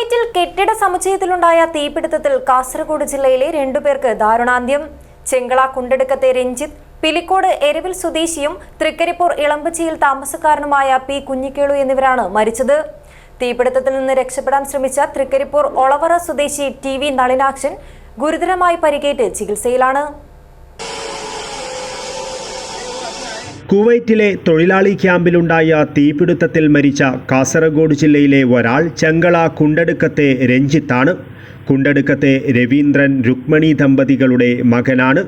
കുവൈറ്റിൽ കെട്ടിട സമുച്ചയത്തിലുണ്ടായ തീപിടുത്തത്തിൽ കാസർഗോഡ് ജില്ലയിലെ രണ്ടുപേർക്ക് ദാരുണാന്ത്യം. ചെങ്കള കുണ്ടെടുക്കത്തെ രഞ്ജിത്ത് പിലിക്കോട് എരവിൽ സ്വദേശിയും തൃക്കരിപ്പൂർ ഇളമ്പച്ചിയിൽ താമസക്കാരനുമായ പി കുഞ്ഞിക്കേളു എന്നിവരാണ് മരിച്ചത്. തീപിടുത്തത്തിൽ നിന്ന് രക്ഷപ്പെടാൻ ശ്രമിച്ച തൃക്കരിപ്പൂർ ഒളവറ സ്വദേശി ടി വി നളിനാക്ഷൻ ഗുരുതരമായി പരിക്കേറ്റ് ചികിത്സയിലാണ്. കുവൈറ്റിലെ തൊഴിലാളി ക്യാമ്പിലുണ്ടായ തീപിടുത്തത്തിൽ മരിച്ച കാസർഗോഡ് ജില്ലയിലെ ഒരാൾ ചെങ്കള കുണ്ടടുക്കത്തെ രഞ്ജിത്താണ്. കുണ്ടടുക്കത്തെ രവീന്ദ്രൻ രുക്മണി ദമ്പതികളുടെ മകനാണ്.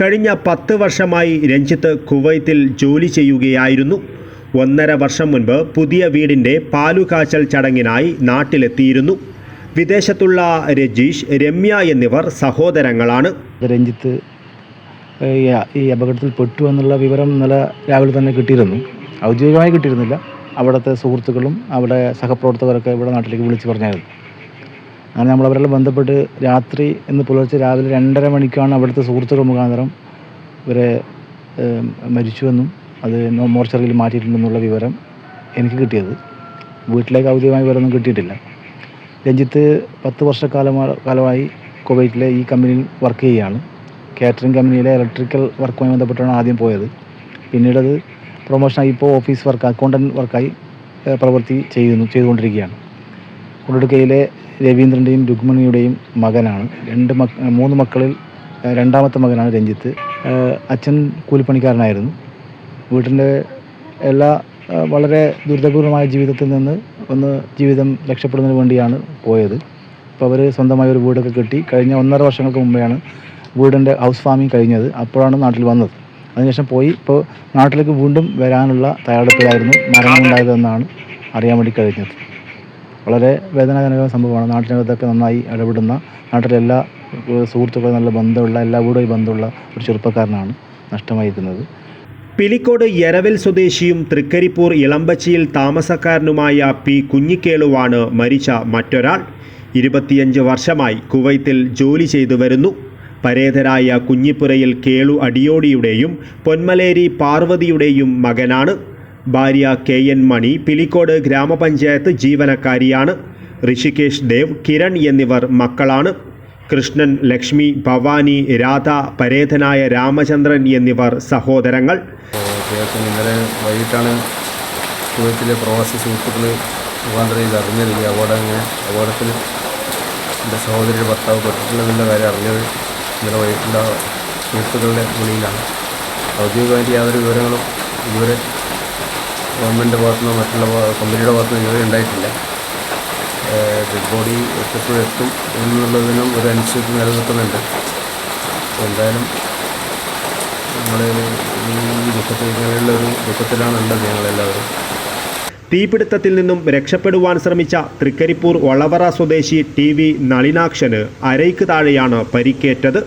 കഴിഞ്ഞ പത്ത് വർഷമായി രഞ്ജിത്ത് കുവൈത്തിൽ ജോലി ചെയ്യുകയായിരുന്നു. ഒന്നര വർഷം മുൻപ് പുതിയ വീടിന്റെ പാലുകാച്ചൽ ചടങ്ങിനായി നാട്ടിലെത്തിയിരുന്നു. വിദേശത്തുള്ള രജീഷ് രമ്യ എന്നിവർ സഹോദരങ്ങളാണ്. രഞ്ജിത്ത് ഈ അപകടത്തിൽ പെട്ടു എന്നുള്ള വിവരം ഇന്നലെ രാവിലെ തന്നെ കിട്ടിയിരുന്നു. ഔദ്യോഗികമായി കിട്ടിയിരുന്നില്ല. അവിടുത്തെ സുഹൃത്തുക്കളും അവിടെ സഹപ്രവർത്തകരൊക്കെ ഇവിടെ നാട്ടിലേക്ക് വിളിച്ച് പറഞ്ഞായിരുന്നു. അങ്ങനെ നമ്മൾ അവരെല്ലാം ബന്ധപ്പെട്ട് രാത്രി ഇന്ന് പുലർച്ചെ രാവിലെ രണ്ടര മണിക്കാണ് അവിടുത്തെ സുഹൃത്തുക്കൾ മുഖാന്തരം ഇവരെ മരിച്ചുവെന്നും അത് മോർച്ചറിയിൽ മാറ്റിയിട്ടുണ്ടെന്നുള്ള വിവരം എനിക്ക് കിട്ടിയത്. വീട്ടിലേക്ക് ഔദ്യോഗികമായ വിവരമൊന്നും കിട്ടിയിട്ടില്ല. രഞ്ജിത്ത് പത്ത് വർഷക്കാലമാ കാലമായി കുവൈറ്റിലെ ഈ കമ്പനിയിൽ വർക്ക് ചെയ്യുകയാണ്. കാറ്ററിംഗ് കമ്പനിയിലെ ഇലക്ട്രിക്കൽ വർക്കുമായി ബന്ധപ്പെട്ടാണ് ആദ്യം പോയത്. പിന്നീട് അത് പ്രൊമോഷനായി ഇപ്പോൾ ഓഫീസ് വർക്ക് അക്കൗണ്ടന്റ് വർക്കായി പ്രവൃത്തി ചെയ്യുന്നു ചെയ്തുകൊണ്ടിരിക്കുകയാണ്. കുണ്ടടുക്കയിലെ രവീന്ദ്രന്റെയും രുക്മിണിയുടെയും മകനാണ്. രണ്ട് മക്ക മൂന്ന് മക്കളിൽ രണ്ടാമത്തെ മകനാണ് രഞ്ജിത്ത്. അച്ഛൻ കൂലിപ്പണിക്കാരനായിരുന്നു. വീട്ടിന്റെ എല്ലാ വളരെ ദുരിതപൂർണമായ ജീവിതത്തിൽ നിന്ന് ഒന്ന് ജീവിതം രക്ഷപ്പെടുന്നതിന് വേണ്ടിയാണ് പോയത്. ഇപ്പോൾ അവർ സ്വന്തമായ ഒരു വീടൊക്കെ കിട്ടി കഴിഞ്ഞ ഒന്നര വർഷങ്ങൾക്ക് മുമ്പെയാണ് വീടിന്റെ ഹൗസ് ഫാമിംഗ് കഴിഞ്ഞത്. അപ്പോഴാണ് നാട്ടിൽ വന്നത്. അതിനുശേഷം പോയി ഇപ്പോൾ നാട്ടിലേക്ക് വീണ്ടും വരാനുള്ള തയ്യാറെടുപ്പിലായിരുന്നു മരണമുണ്ടായതെന്നാണ് അറിയാൻ വേണ്ടി കഴിഞ്ഞത്. വളരെ വേദനാജനകമായ സംഭവമാണ്. നാട്ടിനകത്തൊക്കെ നന്നായി ഇടപെടുന്ന നാട്ടിലെ എല്ലാ ഏഹ്, സുഹൃത്തുക്കളും നല്ല ബന്ധമുള്ള എല്ലാ വീടുമായി ബന്ധമുള്ള ഒരു ചെറുപ്പക്കാരനാണ് നഷ്ടമായിരിക്കുന്നത്. പിലിക്കോട് എരവൽ സ്വദേശിയും തൃക്കരിപ്പൂർ ഇളമ്പച്ചിയിൽ താമസക്കാരനുമായ പി കുഞ്ഞിക്കേളുവാണ് മരിച്ച മറ്റൊരാൾ. ഇരുപത്തിയഞ്ച് വർഷമായി കുവൈത്തിൽ ജോലി ചെയ്തു വരുന്നു. പരേതരായ കുഞ്ഞിപ്പുരയിൽ കേളു അടിയോടിയുടെയും പൊന്മലേരി പാർവതിയുടെയും മകനാണ്. ഭാര്യ കെ എൻ മണി പിലിക്കോട് ഗ്രാമപഞ്ചായത്ത് ജീവനക്കാരിയാണ്. ഋഷികേഷ് ദേവ് കിരൺ എന്നിവർ മക്കളാണ്. കൃഷ്ണൻ ലക്ഷ്മി ഭവാനി രാധ പരേതനായ രാമചന്ദ്രൻ എന്നിവർ സഹോദരങ്ങൾ. ഇന്നലെ വൈകിട്ടാണ് കുവൈത്തിലെ പ്രവാസി സുഹൃത്തുക്കൾ മുഖാന്തരം ഇത് അറിഞ്ഞത്. ഈ അപകടം അപകടത്തിൽ എന്റെ സഹോദരിയുടെ ഭർത്താവ് പെട്ടിട്ടുള്ളതെന്നുള്ള കാര്യം അറിഞ്ഞത്. ഇന്നലെ വൈകിട്ടുള്ള സുഹൃത്തുക്കളുടെ വിളിയിലാണ് ഔദ്യോഗികമായിട്ട് യാതൊരു വിവരങ്ങളും ഇതുവരെ ഗവൺമെന്റിന്റെ ഭാഗത്തുനിന്നോ മറ്റുള്ള കമ്പനിയുടെ ഭാഗത്തുനിന്നോ ഇതുവരെ ഉണ്ടായിട്ടില്ല. ഡെഡ് ബോഡി എപ്പോഴും എത്തും എന്നുള്ളതിനും ഒരു അനിശ്ചിതത്വം നിലനിൽക്കുന്നുണ്ട്. എന്തായാലും നമ്മൾ ഈ ദുഃഖത്തിൽ ഇങ്ങനെയുള്ള ഒരു ദുഃഖത്തിലാണ് ഉള്ളത് ഞങ്ങളെല്ലാവരും. തീപിടുത്തത്തിൽ നിന്നും രക്ഷപ്പെടുവാൻ ശ്രമിച്ച തൃക്കരിപ്പൂർ വളവറ സ്വദേശി ടി വി നളിനാക്ഷന് അരയ്ക്ക് താഴെയാണ് പരിക്കേറ്റത്.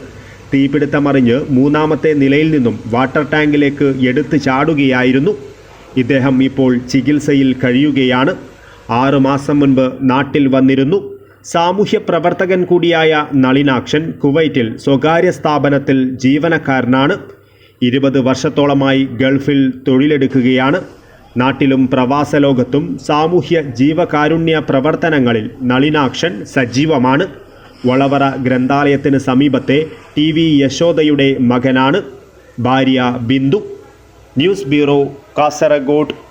തീപിടുത്തമറിഞ്ഞ് മൂന്നാമത്തെ നിലയിൽ നിന്നും വാട്ടർ ടാങ്കിലേക്ക് എടുത്തു ചാടുകയായിരുന്നു. ഇദ്ദേഹം ഇപ്പോൾ ചികിത്സയിൽ കഴിയുകയാണ്. ആറുമാസം മുൻപ് നാട്ടിൽ വന്നിരുന്നു. സാമൂഹ്യ പ്രവർത്തകൻ കൂടിയായ നളിനാക്ഷൻ കുവൈറ്റിൽ സ്വകാര്യ സ്ഥാപനത്തിൽ ജീവനക്കാരനാണ്. ഇരുപത് വർഷത്തോളമായി ഗൾഫിൽ തൊഴിലെടുക്കുകയാണ്. നാട്ടിലും പ്രവാസ ലോകത്തും സാമൂഹ്യ ജീവകാരുണ്യ പ്രവർത്തനങ്ങളിൽ നളിനാക്ഷൻ സജീവമാണ്. വളവറ ഗ്രന്ഥാലയത്തിന് സമീപത്തെ ടി വി യശോദയുടെ മകനാണ് ഭാര്യ ബിന്ദു. News bureau Kasaragod.